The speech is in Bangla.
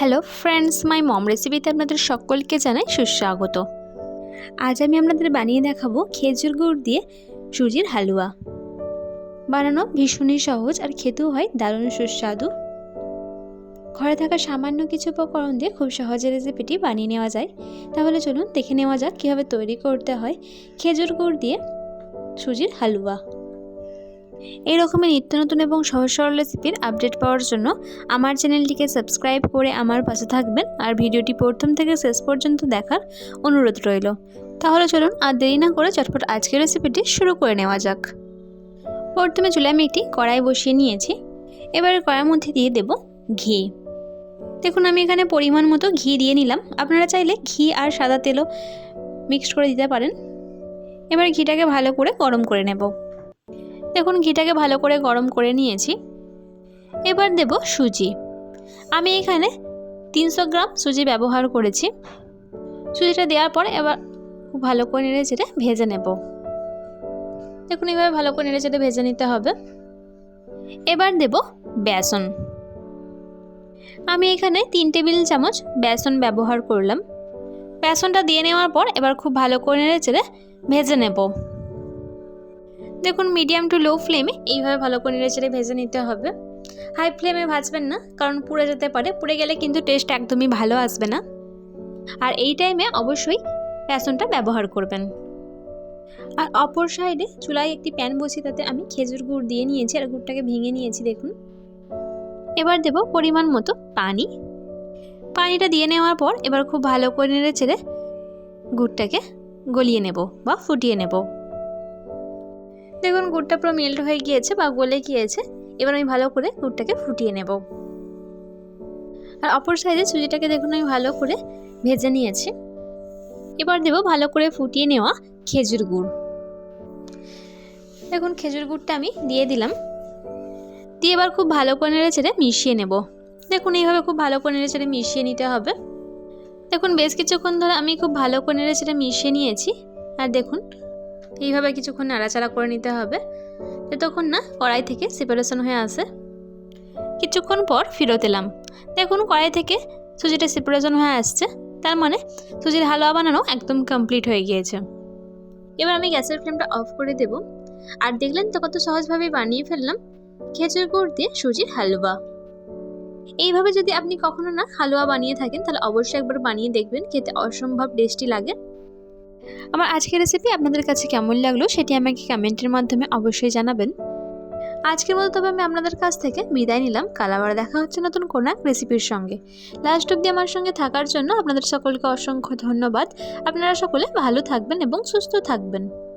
হ্যালো ফ্রেন্ডস মাই মম রেসিপিতে আপনাদের সকলকে জানাই সুস্বাগত। আজ আমি আপনাদের বানিয়ে দেখাবো খেজুর গুড় দিয়ে সুজির হালুয়া। বানানো ভীষণই সহজ আর খেতেও হয় দারুণ সুস্বাদু। ঘরে থাকা সামান্য কিছু উপকরণ দিয়ে খুব সহজে রেসিপিটি বানিয়ে নেওয়া যায়। তাহলে চলুন দেখে নেওয়া যাক কীভাবে তৈরি করতে হয় খেজুর গুড় দিয়ে সুজির হালুয়া। এই রকমের নিত্য নতুন এবং সহজ সরল রেসিপির আপডেট পাওয়ার জন্য আমার চ্যানেলটিকে সাবস্ক্রাইব করে আমার পাশে থাকবেন আর ভিডিওটি প্রথম থেকে শেষ পর্যন্ত দেখার অনুরোধ রইল। তাহলে চলুন আর দেরি না করে চটপট আজকের রেসিপিটি শুরু করে নেওয়া যাক। প্রথমে চুলে আমি একটি কড়াই বসিয়ে নিয়েছি। এবারে কড়াইয়ের মধ্যে দিয়ে দেব ঘি। দেখুন, আমি এখানে পরিমাণ মতো ঘি দিয়ে নিলাম। আপনারা চাইলে ঘি আর সাদা তেলও মিক্সড করে দিতে পারেন। এবার ঘিটাকে ভালো করে গরম করে নেব। দেখুন ঘিটাকে ভালো করে গরম করে নিয়েছি। এবার দেব সুজি। আমি এখানে তিনশো গ্রাম সুজি ব্যবহার করেছি। সুজিটা দেওয়ার পর এবার খুব ভালো করে নেড়ে চেড়ে ভেজে নেব। দেখুন এইভাবে ভালো করে নেড়ে চেড়ে ভেজে নিতে হবে। এবার দেব বেসন। আমি এখানে তিন টেবিল চামচ বেসন ব্যবহার করলাম। বেসনটা দিয়ে নেওয়ার পর এবার খুব ভালো করে নেড়ে চেড়ে ভেজে নেব। দেখুন মিডিয়াম টু লো ফ্লেমে এইভাবে ভালো করে নেড়ে চেড়ে ভেজে নিতে হবে। হাই ফ্লেমে ভাজবেন না, কারণ পুড়ে যেতে পারে। পুড়ে গেলে কিন্তু টেস্ট একদমই ভালো আসবে না। আর এই টাইমে অবশ্যই বেসনটা ব্যবহার করবেন। আর অপর সাইডে চুলায় একটি প্যান বসিয়ে তাতে আমি খেজুর গুড় দিয়ে নিয়েছি, আর গুড়টাকে ভেঙে নিয়েছি, দেখুন। এবার দেব পরিমাণ মতো পানি। পানিটা দিয়ে নেওয়ার পর এবার খুব ভালো করে নেড়ে চেড়ে গুড়টাকে গলিয়ে নেব বা ফুটিয়ে নেব। দেখুন, গুড়টা পুরো মেল্ট হয়ে গিয়েছে বা গলে গিয়েছে। এবার আমি ভালো করে গুড়টাকে ফুটিয়ে নেব। আর অপর সাইডে সুজিটাকে দেখুন, আমি ভালো করে ভেজে নিয়েছি। এবার দেব ভালো করে ফুটিয়ে নেওয়া খেজুর গুড়। দেখুন, খেজুর গুড়টা আমি দিয়ে দিলাম। দিয়ে এবার খুব ভালো করে নেড়ে ছেড়ে মিশিয়ে নেব। দেখুন, এইভাবে খুব ভালো করে নেড়ে ছেড়ে মিশিয়ে নিতে হবে। দেখুন, বেশ কিছুক্ষণ ধরে আমি খুব ভালো করে নেড়ে ছেড়ে মিশিয়ে নিয়েছি। আর দেখুন এইভাবে কিছুক্ষণ নাড়াচাড়া করে নিতে হবে। যতক্ষণ না, কড়াই থেকে সেপারেশন হয়ে আসে। কিছুক্ষণ পর ফেরত এলাম। দেখুন, কড়াই থেকে সুজিটা সেপারেশন হয়ে আসছে। তার মানে সুজির হালুয়া বানানো একদম কমপ্লিট হয়ে গিয়েছে। এবার আমি গ্যাসের ফ্লেমটা অফ করে দেব। আর দেখলেন তো কত সহজভাবে বানিয়ে ফেললাম। খেজুর গুড় দিয়ে সুজির হালুয়া। এইভাবে যদি আপনি কখনো না হালুয়া বানিয়ে থাকেন, তাহলে অবশ্যই একবার বানিয়ে দেখবেন, খেতে অসম্ভব টেস্টি লাগে। আমার আজকের রেসিপি আপনাদের কাছে কেমন লাগল সেটি আমাকে কমেন্টের মাধ্যমে অবশ্যই জানাবেন। আজকের মতো তবে আমি আপনাদের কাছ থেকে বিদায় নিলাম। কাল আবার দেখা হচ্ছে নতুন কোনো এক রেসিপির সঙ্গে। লাস্ট অব্দি আমার সঙ্গে থাকার জন্য আপনাদের সকলকে অসংখ্য ধন্যবাদ। আপনারা সকলে ভালো থাকবেন এবং সুস্থ থাকবেন।